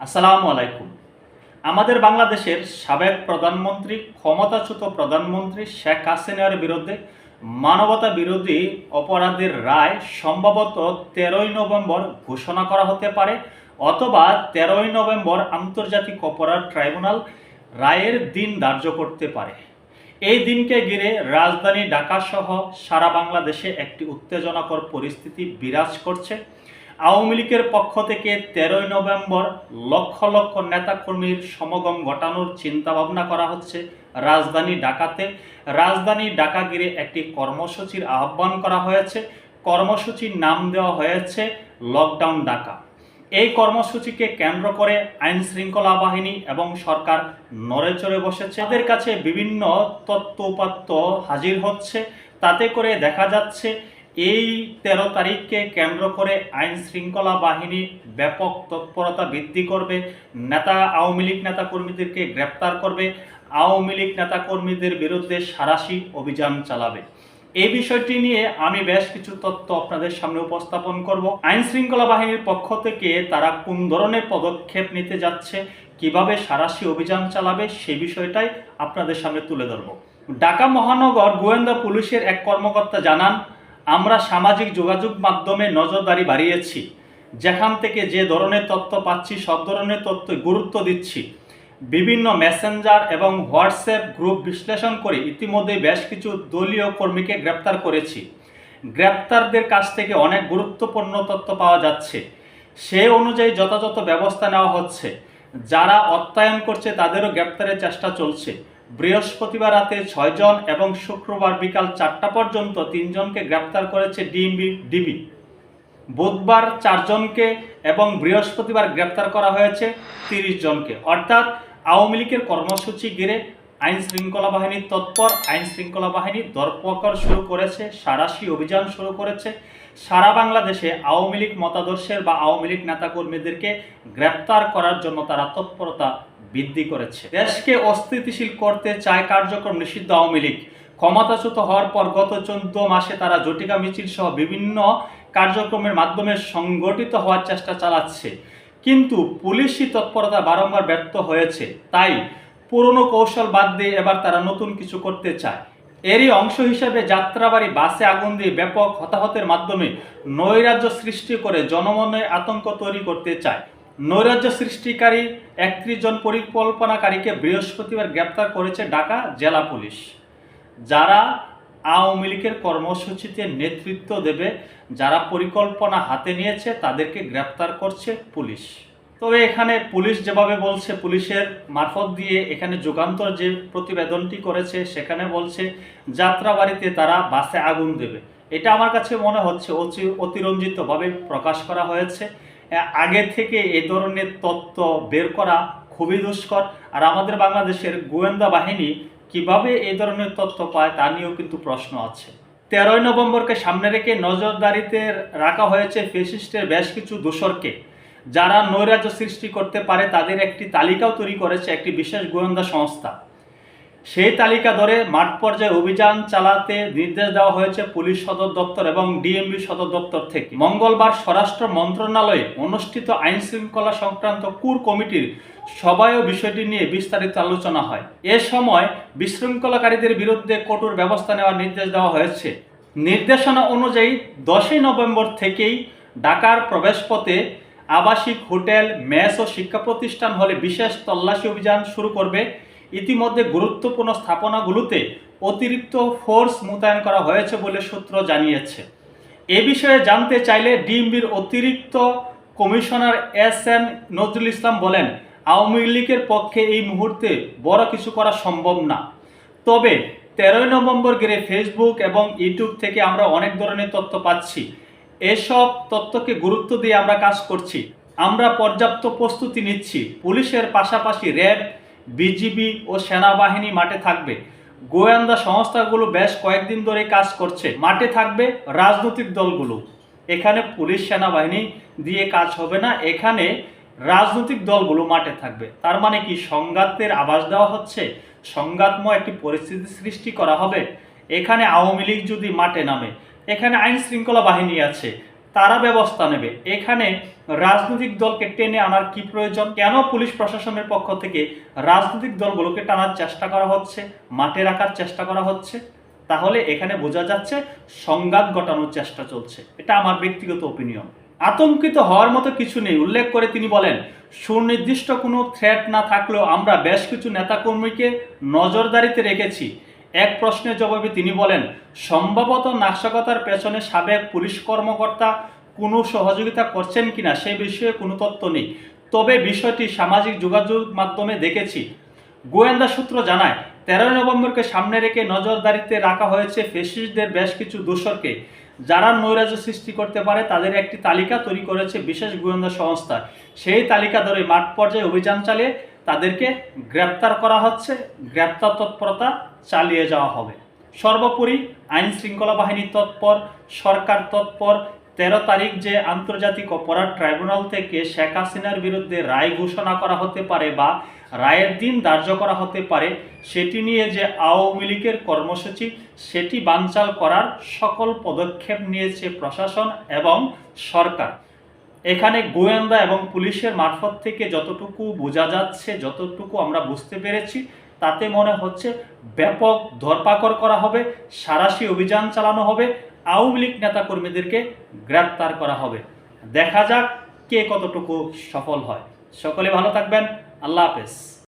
আসসালামু আলাইকুম। আমাদের বাংলাদেশের সাবেক প্রধানমন্ত্রী, ক্ষমতাচ্যুত প্রধানমন্ত্রী শেখ হাসিনার বিরুদ্ধে মানবতা বিরোধী অপরাধের রায় সম্ভবত তেরোই নভেম্বর ঘোষণা করা হতে পারে অথবা তেরোই নভেম্বর আন্তর্জাতিক অপরাধ ট্রাইব্যুনাল রায়ের দিন ধার্য করতে পারে। এই দিনকে ঘিরে রাজধানী ঢাকা সহ সারা বাংলাদেশে একটি উত্তেজনাকর পরিস্থিতি বিরাজ করছে। আওয়ামী লীগের পক্ষ থেকে তেরোই নভেম্বর লক্ষ লক্ষ নেতাকর্মীর সমাগম ঘটানোর চিন্তা ভাবনা করা হচ্ছে রাজধানী ঢাকাতে। রাজধানী ঢাকা ঘিরে একটি কর্মসূচির আহ্বান করা হয়েছে। কর্মসূচির নাম দেওয়া হয়েছে লকডাউন ঢাকা। এই কর্মসূচিকে কেন্দ্র করে আইন শৃঙ্খলা বাহিনী এবং সরকার নড়ে চড়ে বসেছে। তাদের কাছে বিভিন্ন তত্ত্ব উপাত্ত হাজির হচ্ছে। তাতে করে দেখা যাচ্ছে এই তেরো তারিখকে কেন্দ্র করে আইন শৃঙ্খলা বাহিনী ব্যাপক তৎপরতা বৃদ্ধি করবে। নেতা, আওয়ামী লীগ নেতা কর্মীদেরকে গ্রেপ্তার করবে। আওয়ামী লীগ নেতা কর্মীদের বিরুদ্ধে সারাশি অভিযান চালাবে। এই বিষয়টি নিয়ে আমি বেশ কিছু তথ্য আপনাদের সামনে উপস্থাপন করব। আইন শৃঙ্খলা বাহিনীর পক্ষ থেকে তারা কোন ধরনের পদক্ষেপ নিতে যাচ্ছে, কীভাবে সারাশি অভিযান চালাবে, সে বিষয়টাই আপনাদের সামনে তুলে ধরব। ঢাকা মহানগর গোয়েন্দা পুলিশের এক কর্মকর্তা জানান আমরা সামাজিক যোগাযোগ মাধ্যমে নজরদারি বাড়িয়েছি। যেখান থেকে যে ধরনের তথ্য পাচ্ছি, সব ধরনের তথ্য গুরুত্ব দিচ্ছি। বিভিন্ন মেসেঞ্জার এবং হোয়াটসঅ্যাপ গ্রুপ বিশ্লেষণ করে ইতিমধ্যে বেশ কিছু দলীয় কর্মীকে গ্রেপ্তার করেছি। গ্রেপ্তারদের কাছ থেকে অনেক গুরুত্বপূর্ণ তথ্য পাওয়া যাচ্ছে। সে অনুযায়ী যথাযথ ব্যবস্থা নেওয়া হচ্ছে। যারা অর্থায়ন করছে, তাদেরও গ্রেপ্তারের চেষ্টা চলছে। বৃহস্পতিবার রাতে ছয়জন এবং শুক্রবার বিকাল চারটা পর্যন্ত তিনজনকে গ্রেপ্তার করেছে ডিএমবি, ডিবি। বুধবার চারজনকে এবং বৃহস্পতিবার গ্রেপ্তার করা হয়েছে তিরিশ জনকে। অর্থাৎ আওয়ামী লীগের কর্মসূচি ঘিরে আইন শৃঙ্খলা বাহিনীর তৎপর আইন শৃঙ্খলা বাহিনী দরপকর শুরু করেছে, সারাশি অভিযান শুরু করেছে। সারা বাংলাদেশে আওয়ামী লীগ মতাদর্শের বা আওয়ামী লীগ নেতাকর্মীদেরকে গ্রেপ্তার করার জন্য তারা তৎপরতা বৃদ্ধি করেছে। দেশকে অস্থিতিশীল করতে চায় কার্যক্রম নিষিদ্ধ আওয়ামী লীগ। ক্ষমতাচ্যুত হওয়ার পর গত চোদ্দ মাসে তারা জটিকা মিছিল সহ বিভিন্ন কার্যক্রমের মাধ্যমে সংগঠিত হওয়ার চেষ্টা চালাচ্ছে। কিন্তু পুলিশি তৎপরতা বারংবার ব্যর্থ হয়েছে। তাই পুরনো কৌশল বাদ দিয়ে এবার তারা নতুন কিছু করতে চায়। এরই অংশ হিসেবে যাত্রাবাড়ি, বাসে আগুন দিয়ে ব্যাপক হতাহতের মাধ্যমে নৈরাজ্য সৃষ্টি করে জনমনে আতঙ্ক তৈরি করতে চায়। নৈরাজ্য সৃষ্টিকারী একত্রিশ জন পরিকল্পনাকারীকে বৃহস্পতিবার গ্রেপ্তার করেছে ঢাকা জেলা পুলিশ। যারা আওয়ামী লীগের কর্মসূচিতে নেতৃত্ব দেবে, যারা পরিকল্পনা হাতে নিয়েছে, তাদেরকে গ্রেপ্তার করছে পুলিশ। তবে এখানে পুলিশ যেভাবে বলছে, পুলিশের মারফত দিয়ে এখানে যুগান্তর যে প্রতিবেদনটি করেছে, সেখানে বলছে, যাত্রাবাড়িতে তারা বাসে আগুন দেবে। এটা আমার কাছে মনে হচ্ছে অতি অতিরঞ্জিতভাবে প্রকাশ করা হয়েছে। আগে থেকে এই ধরনের তথ্য বের করা খুবই দুষ্কর। আর আমাদের বাংলাদেশের গোয়েন্দা বাহিনী কীভাবে এই ধরনের তথ্য পায় তা নিয়েও কিন্তু প্রশ্ন আছে। তেরোই নভেম্বরকে সামনে রেখে নজরদারিতে রাখা হয়েছে ফেসিস্টের বেশ কিছু দোষরকে। যারা নৈরাজ্য সৃষ্টি করতে পারে তাদের একটি তালিকাও তৈরি করেছে একটি বিশেষ গোয়েন্দা সংস্থা। সেই তালিকা ধরে মাঠ পর্যায়ে অভিযান চালাতে নির্দেশ দেওয়া হয়েছে পুলিশ সদর দপ্তর এবং ডিএমবি সদর দপ্তর থেকে। মঙ্গলবার স্বরাষ্ট্র মন্ত্রণালয়ে অনুষ্ঠিত আইন শৃঙ্খলা সংক্রান্ত কুর কমিটির সবাইও বিষয়টি নিয়ে বিস্তারিত আলোচনা হয়। এ সময় বিশৃঙ্খলাকারীদের বিরুদ্ধে কঠোর ব্যবস্থা নেওয়ার নির্দেশ দেওয়া হয়েছে। নির্দেশনা অনুযায়ী দশই নভেম্বর থেকেই ঢাকার প্রবেশপথে আবাসিক হোটেল, মেস ও শিক্ষা প্রতিষ্ঠান হলে বিশেষ তল্লাশি অভিযান শুরু করবে। ইতিমধ্যে গুরুত্বপূর্ণ স্থাপনাগুলোতে অতিরিক্ত ফোর্স মোতায়েন করা হয়েছে বলে সূত্র জানিয়েছে। এ বিষয়ে জানতে চাইলে ডিএমবির অতিরিক্ত commissioner S M Nazrul Islam বলেন, আওয়ামী লীগের পক্ষে এই মুহূর্তে বড় কিছু করা সম্ভব না। তবে তেরোই নভেম্বর ঘিরে ফেসবুক এবং ইউটিউব থেকে আমরা অনেক ধরনের তথ্য পাচ্ছি। এসব তথ্যকে গুরুত্ব দিয়ে আমরা কাজ করছি। আমরা পর্যাপ্ত প্রস্তুতি নিচ্ছি। পুলিশের পাশাপাশি র্যাব বিজিবি ও সেনাবাহিনী মাঠে থাকবে। গোয়েন্দা সংস্থাগুলো বেশ কয়েকদিন ধরে কাজ করছে। মাঠে থাকবে রাজনৈতিক দলগুলো। এখানে পুলিশ, সেনাবাহিনী দিয়ে কাজ হবে না। এখানে রাজনৈতিক দলগুলো মাঠে থাকবে। তার মানে কি সংঘাতের আবাস দেওয়া হচ্ছে? সংঘাতময় একটি পরিস্থিতি সৃষ্টি করা হবে। এখানে আওয়ামী লীগ যদি মাঠে নামে, এখানে আইন শৃঙ্খলা বাহিনী আছে। তারা ব্যবস্থা নেবে। এখানে রাজনৈতিক দলকে টেনে আনার কি প্রয়োজন? কেন পুলিশ প্রশাসনের পক্ষ থেকে রাজনৈতিক দলগুলোকে টানার চেষ্টা করা হচ্ছে, মাঠে রাখার চেষ্টা করা হচ্ছে? তাহলে এখানে বোঝা যাচ্ছে সংঘাত ঘটানোর চেষ্টা চলছে। এটা আমার ব্যক্তিগত ওপিনিয়ন আতঙ্কিত হওয়ার মতো কিছু নেই, উল্লেখ করে তিনি বলেন, সুনির্দিষ্ট কোনো থ্রেট না থাকলেও আমরা বেশ কিছু নেতাকর্মীকে নজরদারিতে রেখেছি। এক প্রশ্নের জবাবে তিনি বলেন, সম্ভবত নাশকতার পেছনে সাবেক পুলিশ কর্মকর্তা কোনো সহযোগিতা করছেন কিনা সে বিষয়ে কোনো তথ্য নেই। তবে বিষয়টি সামাজিক যোগাযোগ মাধ্যমে দেখেছি। গোয়েন্দা সূত্র জানায় তেরোই নভেম্বরকে সামনে রেখে নজরদারিতে রাখা হয়েছে ফেসিস্টদের বেশ কিছু দোষরকে। যারা নৈরাজ্য সৃষ্টি করতে পারে, তাদের একটি তালিকা তৈরি করেছে বিশেষ গোয়েন্দা সংস্থা। সেই তালিকা ধরে মাঠ পর্যায়ে অভিযান চালিয়ে তাদেরকে গ্রেপ্তার করা হচ্ছে। গ্রেপ্তার তৎপরতা চালিয়ে যাওয়া হবে। সর্বোপরি আইন শৃঙ্খলা বাহিনী তৎপর, সরকার তৎপর, তেরো তারিখ যে আন্তর্জাতিক অপরাধ ট্রাইব্যুনাল থেকে শেখ হাসিনার বিরুদ্ধে রায় ঘোষণা করা হতে পারে বা রায়ের দিন ধার্য করা হতে পারে, সেটি নিয়ে যে আওয়ামী লীগের কর্মসূচি, সেটি বানচাল করার সকল পদক্ষেপ নিয়েছে প্রশাসন এবং সরকার। এখানে গোয়েন্দা এবং পুলিশের মারফত থেকে যতটুকু বোঝা যাচ্ছে, যতটুকু আমরা বুঝতে পেরেছি তাতে মনে হচ্ছে ব্যাপক ধরপাকড় করা হবে, সারাশি অভিযান চালানো হবে, আওয়ামী লীগ নেতাকর্মীদেরকে গ্রেপ্তার করা হবে। দেখা যাক কে কতটুকু সফল হয়। সকলে ভালো থাকবেন। আল্লাহ হাফেজ।